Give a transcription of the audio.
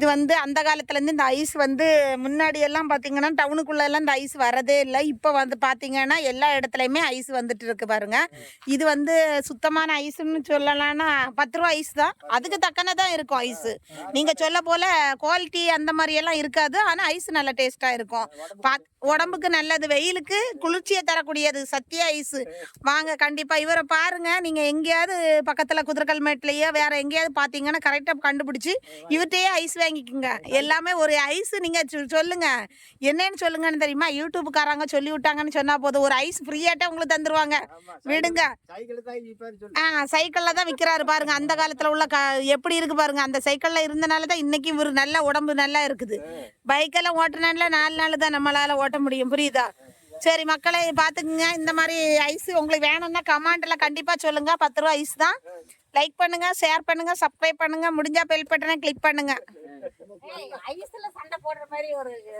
இது வந்து அந்த காலத்துலேருந்து இந்த ஐஸ் வந்து முன்னாடி எல்லாம் பார்த்தீங்கன்னா டவுனுக்குள்ளெல்லாம் இந்த ஐஸ் வரதே இல்லை. இப்போ வந்து பார்த்தீங்கன்னா எல்லா இடத்துலையுமே ஐஸ் வந்துட்டு இருக்கு பாருங்க. இது வந்து சுத்தமான ஐஸ்ன்னு சொல்லலாம்னா பத்து ரூபா ஐஸ் தான். அதுக்கு தக்கன தான் இருக்கும் ஐஸ். நீங்கள் சொல்ல போல குவாலிட்டி அந்த மாதிரியெல்லாம் இருக்காது. ஆனால் ஐஸ் நல்ல டேஸ்ட்டாக இருக்கும். பா உடம்புக்கு நல்லது வெயிலுக்கு குளிர்ச்சியை தரக்கூடியது சத்திய ஐஸ். வாங்க கண்டிப்பாக இவரை பாருங்க. நீங்கள் எங்கேயாவது பக்கத்தில் குதிரைக்கல்மேட்லேயோ வேற எங்கேயாவது பார்த்தீங்கன்னா கரெக்டாக கண்டுபிடிச்சி இவர்கிட்டயே ஐஸ் வாங்கிக்கோங்க. எல்லாமே ஒரு ஐஸ் நீங்கள் சொல்லுங்க. என்னன்னு சொல்லுங்கன்னு தெரியுமா? யூடியூப்காரங்க சொல்லி விட்டாங்கன்னு சொன்னால் போதும். ஒரு ஐஸ் ஃப்ரீயாட்டே உங்களுக்கு தந்துருவாங்க. விடுங்க. ஆ சைக்கிளில் தான் விற்கிறாரு பாருங்க. அந்த காலத்தில் உள்ள க எப்படி இருக்கு பாருங்க. அந்த சைக்கிளில் இருந்தனால தான் இன்னைக்கு இவர் நல்ல உடம்பு நல்லா இருக்குது. பைக்கெல்லாம் ஓட்டுனால நாலு நாள் தான் நம்மளால ஓட்ட முடியும். புரியுதா? சரி மக்களை பார்த்துக்குங்க. இந்த மாதிரி ஐஸ் உங்களுக்கு வேணும்னா கமெண்ட்ல கண்டிப்பாக சொல்லுங்க. பத்து ரூபா ஐஸ் தான். லைக் பண்ணுங்க ஷேர் பண்ணுங்க சப்ஸ்கிரைப் பண்ணுங்க முடிஞ்சா பெல் பட்டனை கிளிக் பண்ணுங்க. ஐஸ்ல சண்டை போடுற மாதிரி ஒரு